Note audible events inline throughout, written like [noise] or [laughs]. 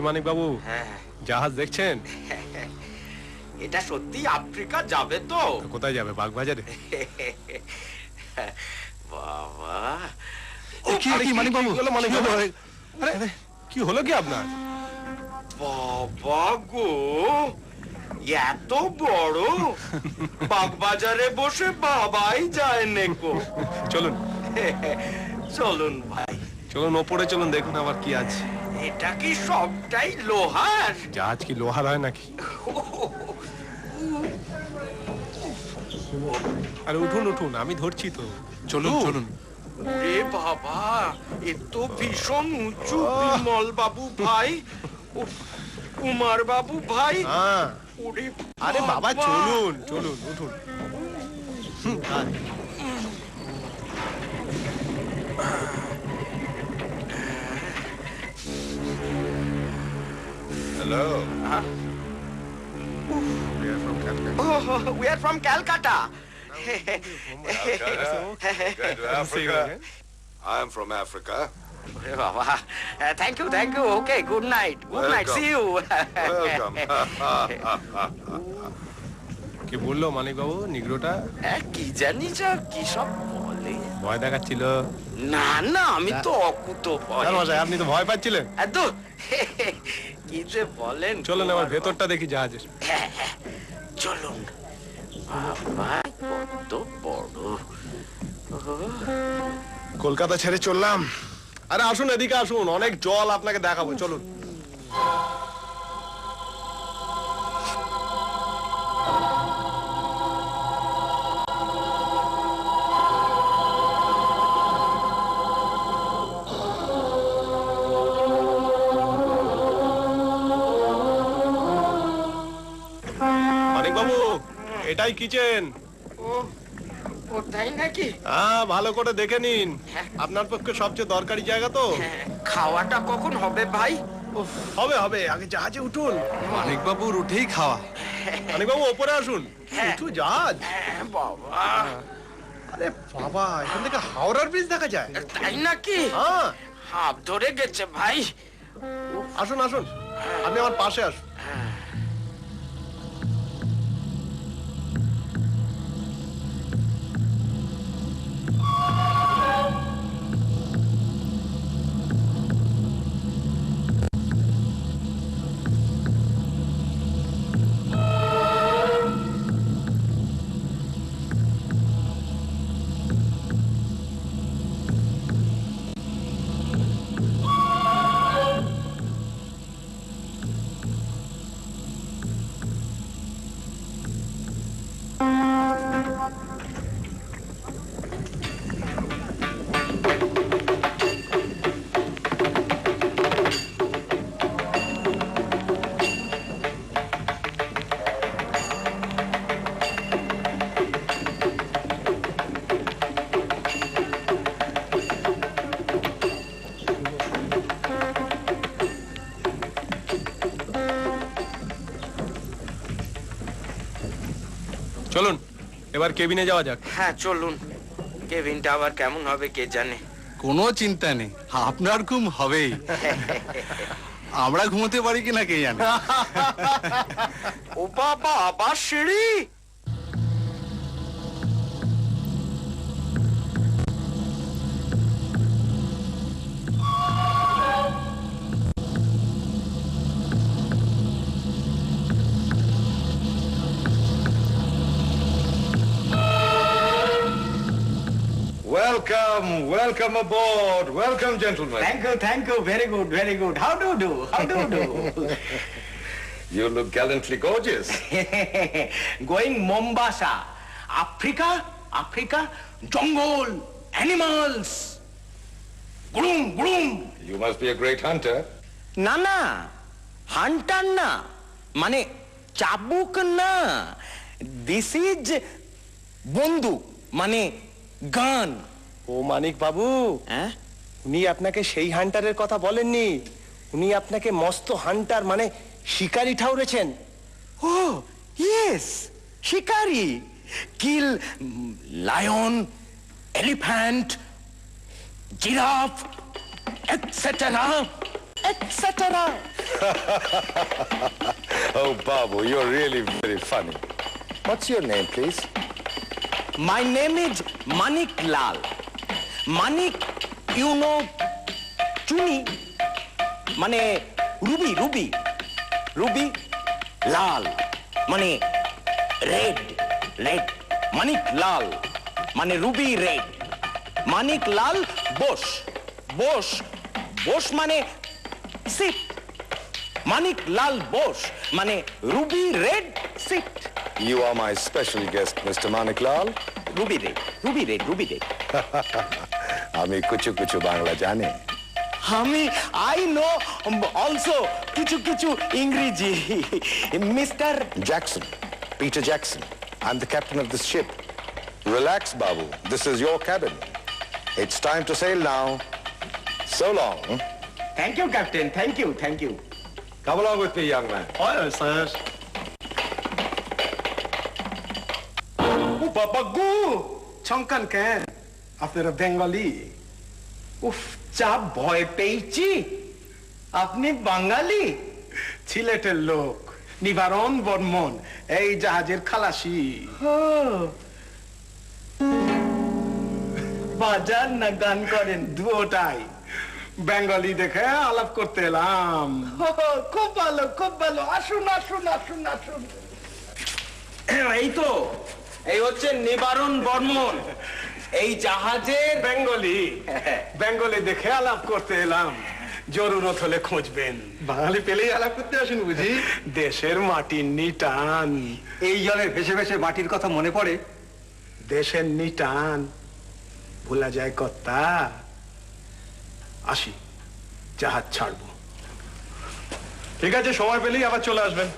মানিক বাবু হ্যাঁ। জাহাজ দেখছেন? [laughs] এটা সত্যি আফ্রিকা যাবে তো। কোথায় যাবে? বাগবাজারে? [laughs] বাবা। কি কি মানিক বাবু মানিক বাবু আরে কি হলো কি আপনার? বাবা গো এত বড়? [laughs] বাগবাজারে বসে বাবাই যায় নেকো। চলুন। চলুন ভাই। চলুন ওপরে চলুন দেখুন আবার কি আছে। এটা কি সবটাই লোহার? জাহাজ কি লোহার হয় নাকি? আরে উঠুন উঠুন আমি ধরছি তো। চলুন চলুন। রে বাবা এ তো ভীষণ উঁচু বিমল বাবু ভাই। উফ, কুমার বাবু ভাই। হ্যাঁ। আরে বাবা চলুন চলুন উঠুন। Hello. We are from Calcutta Going to Africa. [laughs] I'm from Africa. ওরে বাবা thank you thank you okay good night good night see you Welcome. [laughs] কি বলল মানিক বাবু নিগ্রোটা কি জানি যা কি সব বলে। ভয় দেখাচ্ছিল। না না আমি তো অকুত মশাই আপনি তো ভয় পাচ্ছিলেন। কি যে বলেন চলুন আমার ভেতরটা দেখি জাহাজের। হ্যাঁ, হ্যাঁ, চলুন। বাবা কত বড়। কলকাতা ছেড়ে চললাম। আরে আসুন এদিকে আসুন অনেক জল আপনাকে দেখাবো চলুন। এটাই কিচেন। ও ও তাই নাকি? হ্যাঁ ভালো করে দেখে নিন। হ্যাঁ। আপনার পক্ষে সবচেয়ে দরকারি জায়গা তো। হ্যাঁ, খাওয়াটা কখন হবে ভাই? হবে হবে আগে জাহাজে উঠুন। মানিক বাবুর উঠেই খাওয়া। মানিক বাবু ওপরে আসুন। হ্যাঁ। উঠু জাহাজ। হ্যাঁ, বাবা। আরে বাবা এখান থেকে হাওড়ার ব্রিজ দেখা যায়। তাই নাকি? হ্যাঁ। হাফ ধরে গেছে ভাই। আসুন আসুন। আপনি আমার পাশে আসুন। কেবিনে যাওয়া যাক। হ্যাঁ চলুন। কেবিনটা আবার কেমন হবে কে জানে? কোনো চিন্তা নেই। আপনার ঘুম হবেই। আমরা ঘুমোতে পারি কিনা কে জানে? ও বাবা আবার সিঁড়ি? Welcome, welcome aboard. Welcome, gentlemen. Thank you thank you very good very good how do do how do do You look gallantly gorgeous. Going Mombasa Africa Africa jungle animals গুড়ুম গুড়ুম You must be a great hunter. না না hunter না মানে চাবুক না this is বন্দুক মানে গান ও মানিক বাবু হ্যাঁ উনি আপনাকে সেই হান্টারের কথা বলেননি উনি আপনাকে মস্ত হান্টার মানে শিকারি ঠাউরেছেন ও yes shikari kill lion elephant giraffe etcetera etcetera [laughs] Oh, Babu, you're really very funny. What's your name, please? My name is Manik Lal. Manik, you know, চুনি মানে রুবি রুবি রুবি লাল মানে রেড রেড মানিক লাল মানে ruby red Manik Lal Bose Bose Bose মানে sit Manik Lal Bose মানে ruby red sit You are my special guest, Mr. Maniklal. Ruby red ruby red ruby red [laughs] আমি কুচু কুচু বাংলা জানি আমি I know also কিছু কিছু ইংরেজি mister Jackson, Peter Jackson. I'm the captain of this ship. Relax, Babu. This is your cabin. It's time to sail now. So long. Thank you captain thank you thank you Come along with me, young man. ও বাবা গো ছঙ্কান কেন আপনারা বেঙ্গলি উফ যা ভয় পেয়েছি। আপনি বাঙালি? সিলেটের লোক নিবারণ বর্মন এই জাহাজের খালাসি। বাজার না গান করেন? দুটাই বেঙ্গলি দেখে আলাপ করতে এলাম। খুব ভালো খুব ভালো। আসুন আসুন আসুন আসুন। এই তো এই হচ্ছে নিবারণ বর্মন। এই জাহাজের বেঙ্গলি। বেঙ্গলি দেখে আলাপ করতে এলাম। জরুরত হলে খুঁজবেন। বাঙালি পেলেই আলাপ করতে আসেন বুঝি? দেশের মাটির নিটান। এই জলে ভেসে ভেসে মাটির কথা মনে পড়ে। দেশের নিটান। ভোলা যায় কর্তা। আসি জাহাজ ছাড়বো। ঠিক আছে সময় পেলেই আবার চলে আসবেন।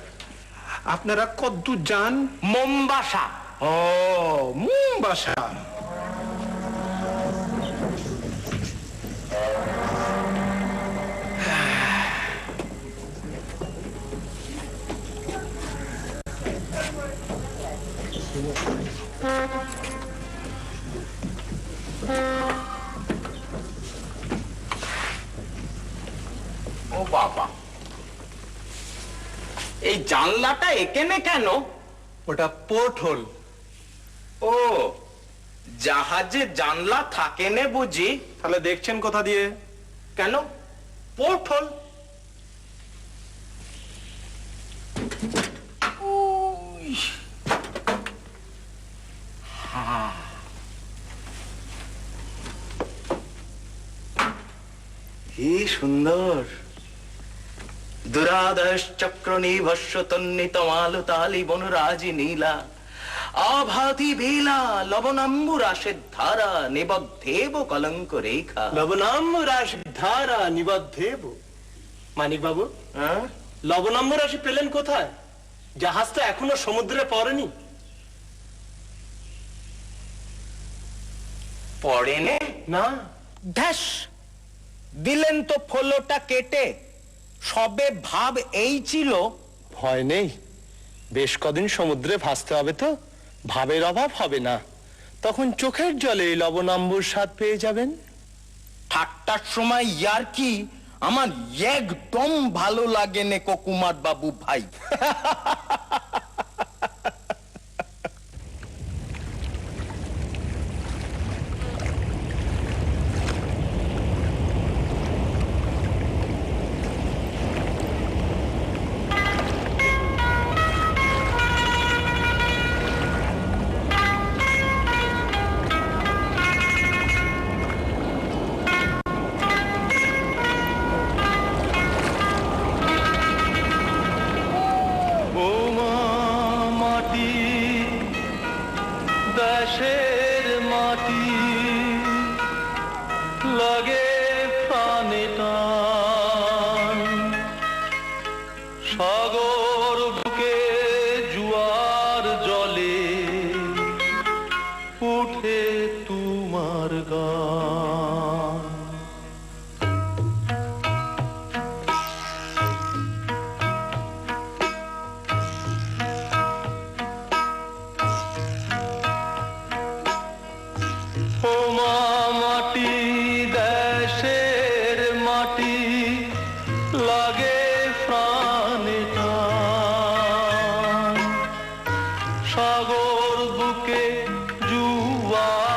আপনারা কদ্দূর যান। মোমবাসা। ও মুম্বাসা। বাবা। এই জানলাটা এখানে কেন? ওটা পোর্ট হোল ও জাহাজে জানলা থাকে না বুঝি? তাহলে দেখছেন কোথা দিয়ে? কেন? পোর্ট হল কি সুন্দর। দুরাদশ চক্র নিভস্য তন্নিত মালুতালি বনরাজি নীলা আভাতি বেলা লবণাম্বুরাশের ধারা নিবদ্ধেব কলঙ্ক রেখা লবণাম্ব রাশি ধারা নিবদ্ধেব মানিক বাবু হ্যাঁ? রাশি পেলেন কোথায়? জাহাজ তো এখনও সমুদ্রে পড়েনি। পড়েনে? না। ধ্যাস দিলেন তো ফলোটা কেটে। সবে ভাব এই ছিল। ভয় নেই। বেশ কদিন সমুদ্রে ভাসতে হবে তো ভাবের অভাব হবে না। তখন চোখের জলে লবণাম্বুর স্বাদ পেয়ে যাবেন। ঠাট্টার সময় ইয়ার কি? আমার একদম ভালো লাগে নে কুমার বাবু ভাই। [laughs] সাগর বুকে জুয়া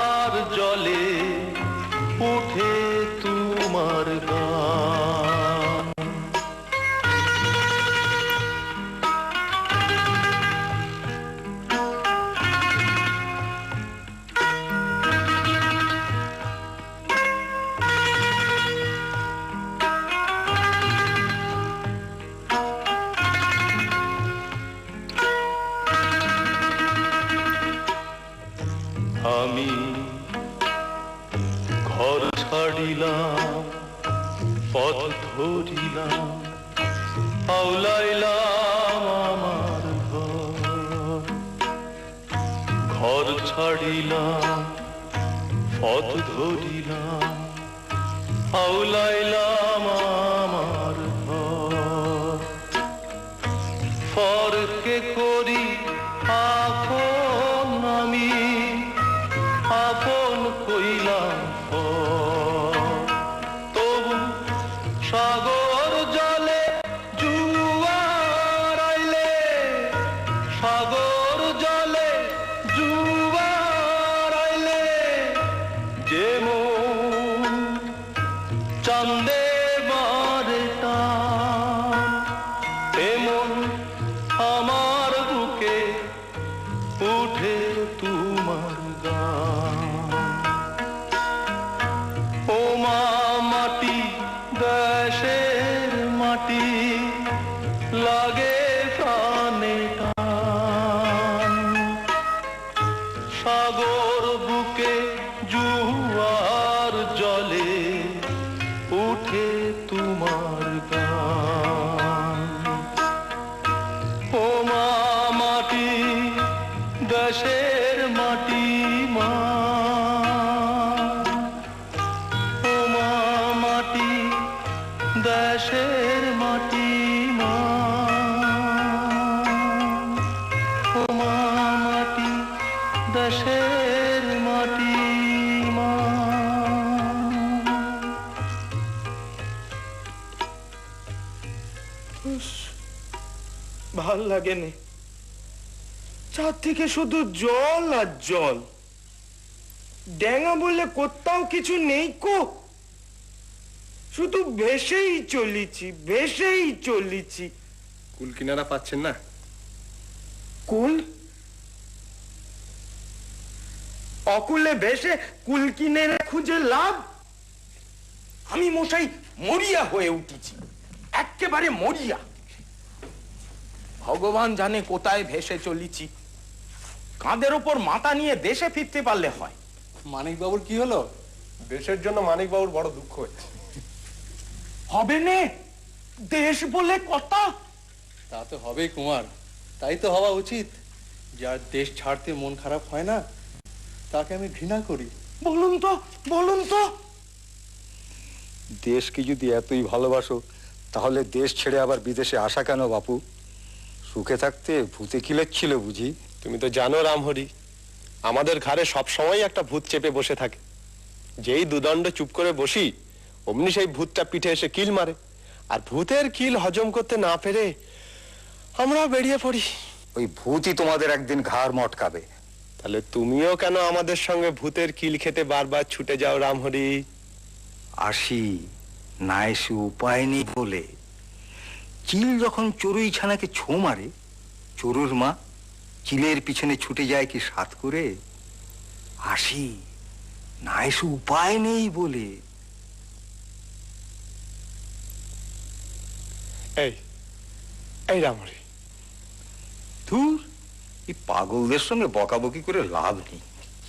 laylaman শুধু জল আর জল। ড্যাঙা বললে কোথাও কিছু নেই কো। শুধু ভেসেই চলিছি ভেসেই চলিছি। কুল কিনারা পাচ্ছেন না? কুল? অকুলে ভেসে কুল কিনে খুঁজে লাভ? আমি মশাই মরিয়া হয়ে উঠেছি একেবারে মরিয়া। ভগবান জানে কোথায় ভেসে চলিছি। কাঁধের ওপর মাথা নিয়ে দেশে ফিরতে পারলে হয়। মানিক বাবুর কি হলো? দেশের জন্য মানিক বাবুর বড় দুঃখ হচ্ছে হবে নে। দেশ বলে কথা। তা তো হবেই কুমার। তাই তো হওয়া উচিত। যার দেশ ছাড়তে মন খারাপ হয় না তাকে আমি ঘৃণা করি। বলুন তো বলুন তো। দেশকে যদি এতই ভালোবাসো তাহলে দেশ ছেড়ে আবার বিদেশে আসা কেন বাপু? সুখে থাকতে ভূতে কিলেচ্ছিল বুঝি। তুমি তো জানো রামহরি আমাদের ঘরে সব সময় একটা ভূত চেপে বসে থাকে। যেই দুদণ্ড চুপ করে বসি অমনি সেই ভূতটা পিঠে এসে কিল মারে। আর ভূতের কিল হজম করতে না পেরে আমরাও বেরিয়ে পড়ি। ওই ভূতই তোমাদের একদিন ঘাড় মটকাবে। তাহলে তুমিও কেন আমাদের সঙ্গে ভূতের কিল খেতে বারবার ছুটে যাও রামহরি? আসি না এসে উপায় নেই বলে। চিল যখন চড়ুই ছানাকে ছো মারে চড়ুর মা চিলের পিছনে ছুটে যায় কি সাত করে? আসি না এসে উপায় নেই বলে। এই এই ধুর এই পাগলদের সঙ্গে বকাবকি করে লাভ নেই।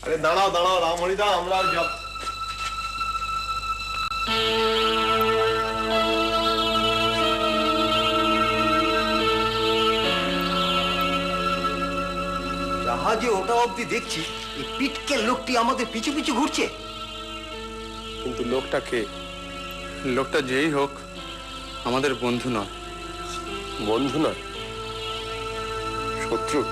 আরে দাঁড়াও দাঁড়াও রামহরিদা আমরা যাব জাহাজে ওটা অব্দি দেখছি এই পিটকের লোকটি আমাদের পিছু পিছু ঘুরছে। কিন্তু লোকটাকে লোকটা যেই হোক আমাদের বন্ধু নয়। বন্ধু নয়? শত্রু?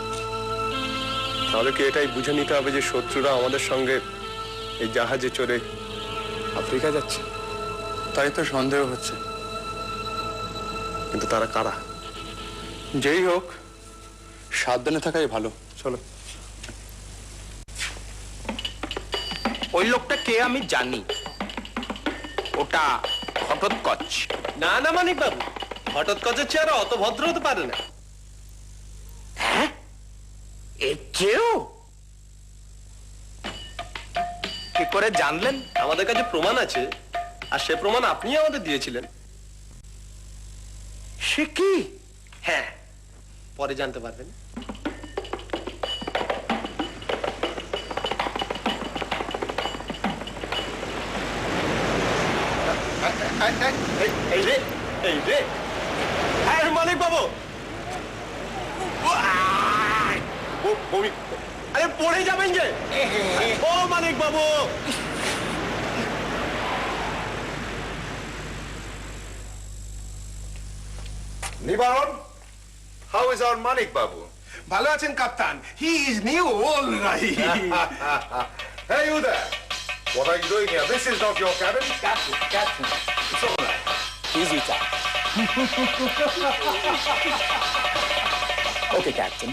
তাহলে কি এটাই বুঝে নিতে হবে যে শত্রুরা আমাদের সঙ্গে এই জাহাজে চড়ে আফ্রিকা যাচ্ছে? তাই তো সন্দেহ হচ্ছে। কিন্তু তারা কারা? যেই হোক সাবধানে থাকাই ভালো। চলো। ওই লোকটা কে আমি জানি। ওটা ঘটোৎকচ না না মানিক বাবু হঠাৎ কচের চেয়ে অত ভদ্র হতে পারে না। এর চেয়েও? কি করে জানলেন? আমাদের কাছে প্রমাণ আছে আর সে প্রমাণ আপনি আমাদের দিয়েছিলেন। সে কি? হ্যাঁ পরে জানতে পারবেন। এই রে আরে মানিক বাবু আরে পড়ে যাবেন যে ও মানিক বাবু Nibaron, how is our Manik Babu? ভালো আছেন কাপ্তান he is new all right Hey, you there! What are you doing here? This is not your cabin. Captain captain It's all right. Easy টা ওকে ক্যাপ্টেন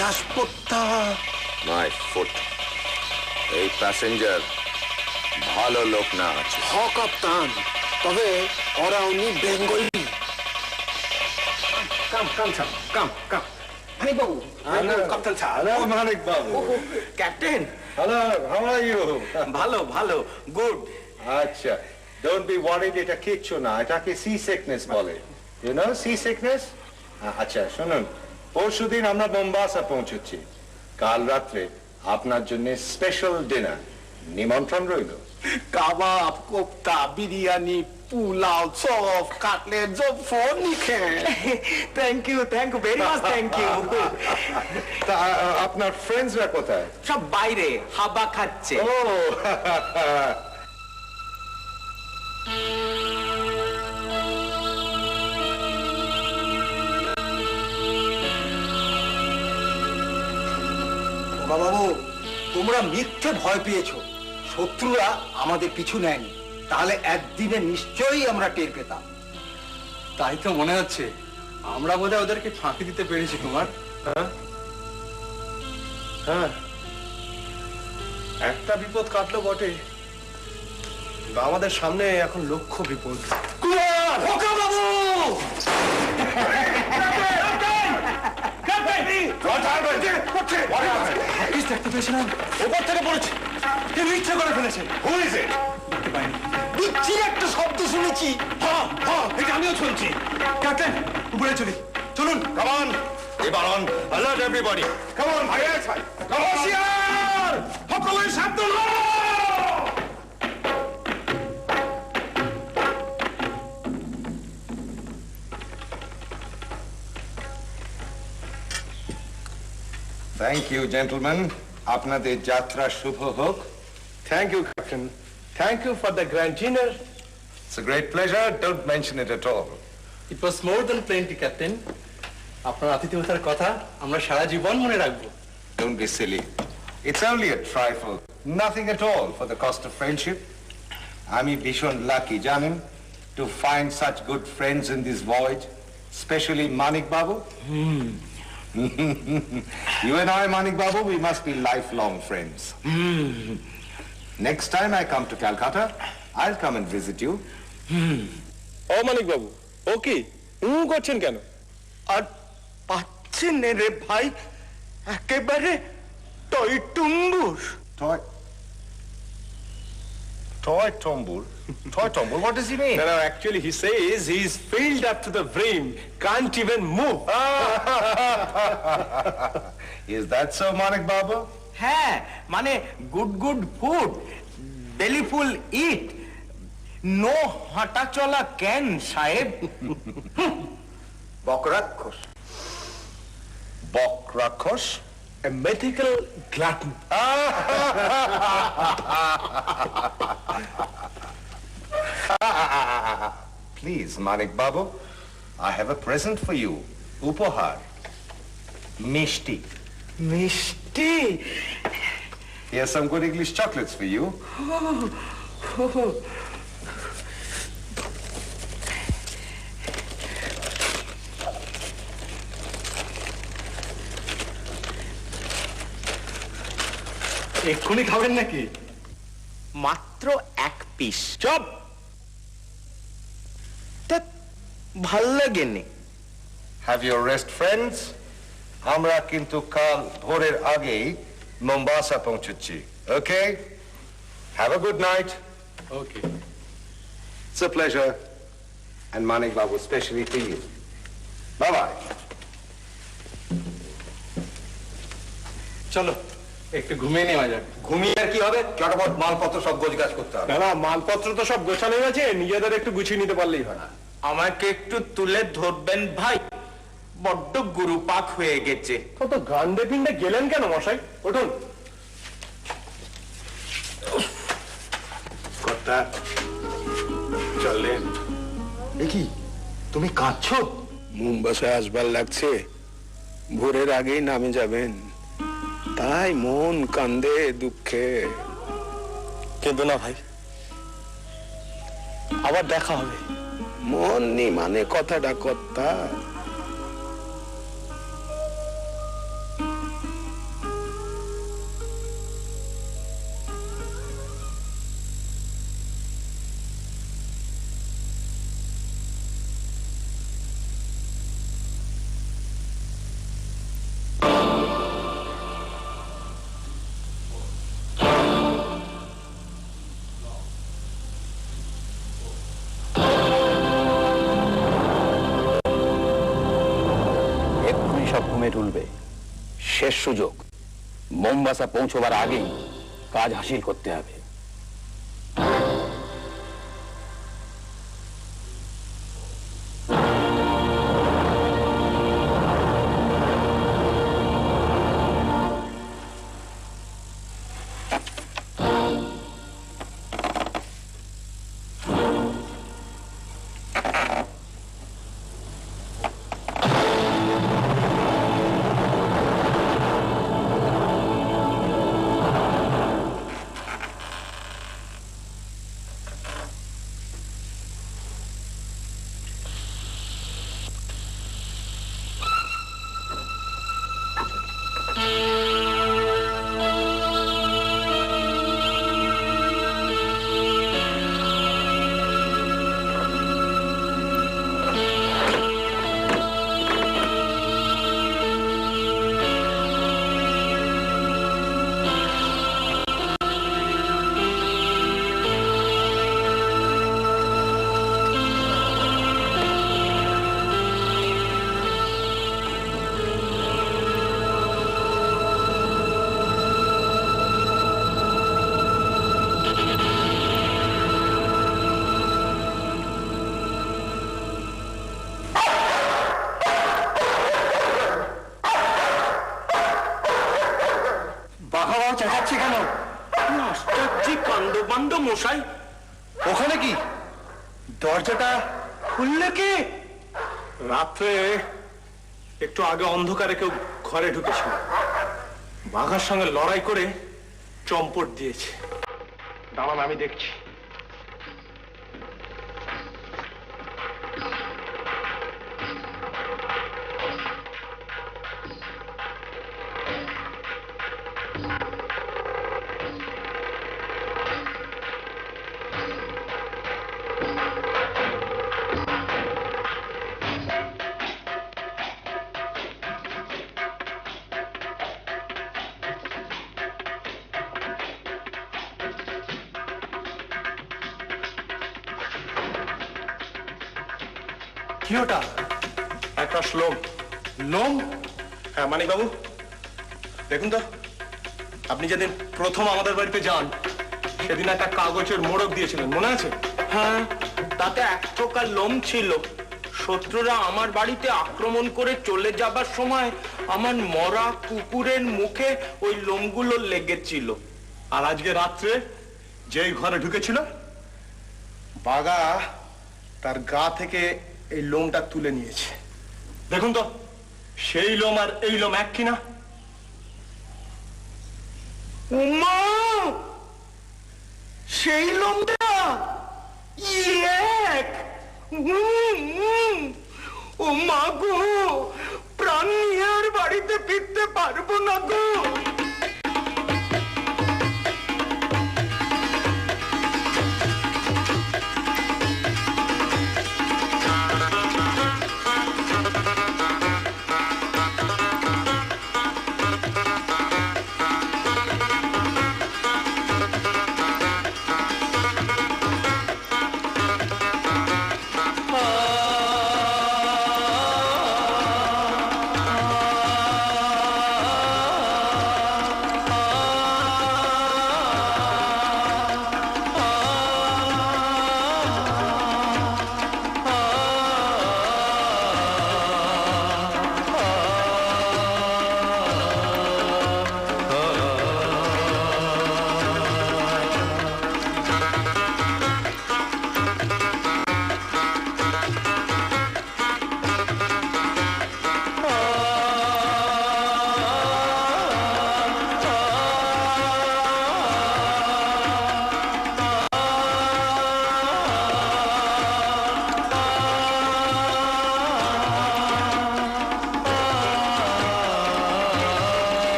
রাজপত্তা My foot. এই passenger ভালো লোক না আছে। হ কাপ্তান তবে ওরা উনি বেঙ্গলি। কাম কাম সাম কাম কাম। মানিক বাবু কাপ্তান Hello, Manik captain Hello, how are you? ভালো ভালো গুড আচ্ছা ডোন্ট বি ওয়ারিড এটা কিচ্ছু না এটাকে সি সিকনেস বলে। ইউ নো সি সিকনেস আচ্ছা শুনুন পরশুদিন আমরা বোম্বাসা পৌঁছচ্ছি। কাল রাত্রে আপনার জন্য স্পেশাল ডিনার নিমন্ত্রণ রইল। কাবাব কোপ্তা বিরিয়ানি পোলাও চপ কাটলেট সব ফোন লিখে। Thank you thank you very much thank you তা আপনার ফ্রেন্ডসরা কোথায়? সব বাইরে হাবা খাচ্ছে। ও [laughs] বাবু তোমরা মিথ্যে ভয় পেয়েছ। শত্রুরা আমাদের পিছু নেয়নি। তাহলে একদিনে নিশ্চয়ই আমরা টের পেতাম। তাই তো মনে হচ্ছে। আমরা বোধহয় ওদেরকে ফাঁকি দিতে পেরেছি কুমার। হ্যাঁ? একটা বিপদ কাটলো বটে। আমাদের সামনে এখন লক্ষ্য বিপদ। দেখতে পেয়েছিলাম ওপর থেকে পড়েছে কেউ ইচ্ছা করে ফেলেছে। হু ইজ ইট বিচ্ছির একটা শব্দ শুনেছি। হ্যাঁ হ্যাঁ এটা আমিও শুনছি। ক্যাপ্টেন উপরে চলি। চলুন। Come on, Ibaron, alert everybody. Come on, yes, come সাবধান Thank you, gentlemen. আপনাদের যাত্রা শুভ হোক thank you captain thank you for the grand dinner It's a great pleasure. Don't mention it at all. It was more than plenty captain আপনার আতিথেয়তার কথা আমরা সারা জীবন মনে রাখব Don't be silly. It's only a trifle. Nothing at all for the cost of friendship. আমি ভীষণ lucky, জানেন, to find such good friends in this voyage, especially Manik Babu. You and I, Manik Babu, we must be lifelong friends. Next time I come to Calcutta, I'll come and visit you. oh, Manik Babu, okay. হুম করছেন কেন আর পাচ্ছেন রে ভাই একেবারে টই টুম্বুর Toy... Toy Tombul? Toy Tombul? What does he mean? No, no, actually he says he's filled up to the brim, can't even move. Is that so, Manik Babu? হ্যাঁ মানে good good food belly full eat no হাঁটা চলা কেন সাহেব বকরাক্ষস বকরাক্ষস A medical glutton. [laughs] Please, Manik Babu, I have a present for you. Upahar. Mishti. মিষ্টি Here's some good English chocolates for you. এক্ষুনি খাবেন নাকি মাত্র এক পিস চপ। ভালো লাগেনি। হ্যাভ ইউর রেস্ট ফ্রেন্ডস আমরা কিন্তু কাল ভোরের আগেই Mombasa পৌঁছচ্ছি। Okay have a good night okay It's a pleasure. And Manik Babu, especially for you. Bye-bye. চলো। একটু ঘুমিয়ে নেওয়া যাক। ঘুমিয়ে আর কি হবে? চটপট মালপত্র সব গোছগাছ করতে হবে। না না মালপত্র তো সব গোছানো আছে নিজেদের একটু গুছিয়ে নিতে পারলেই হয়। আমাকে একটু তুলে ধরবেন ভাই। বড্ড গুরুপাক হয়ে গেছে। কত গান্ডে পিন্ডে গেলেন কেন মশাই? উঠুন। কর্তা চললেন কি তুমি কাঁদছো? মুম্বাসায় আসবার লাগছে। ভোরের আগেই নামে যাবেন। তাই মন কান্দে দুঃখে। কেঁদো না ভাই। আবার দেখা হবে। মন নি মানে কথাটা কর্তা। সুযোগ। মোমবাসা পৌঁছবার আগেই কাজ হাসিল করতে হবে। অন্ধকারে কেউ ঘরে ঢুকেছিল বাঘার সঙ্গে লড়াই করে চম্পট দিয়েছে। দাঁড়ান আমি দেখছি। কি ওটা একটা লোম লোম? হ্যাঁ দেখুন তো আপনি যেদিন প্রথম আমাদের বাড়িতে যান সেদিন একটা কাগজের মোড়ক দিয়েছিলেন মনে আছে? হ্যাঁ। তাতে এক প্রকার লোম ছিল। শত্রুরা আমার বাড়িতে আক্রমণ করে চলে যাবার সময় আমার মরা কুকুরের মুখে ওই লোমগুলো লেগেছিল। আর আজকে রাত্রে যেই ঘরে ঢুকেছিল বাগা তার গা থেকে এই লোমটা তুলে নিয়েছে। দেখুন তো, সেই লোম আর এই লোম এক কিনা? সেই লোমটা এক। ও মা গো, প্রাণ বাড়িতে ফিরতে পারব না গো।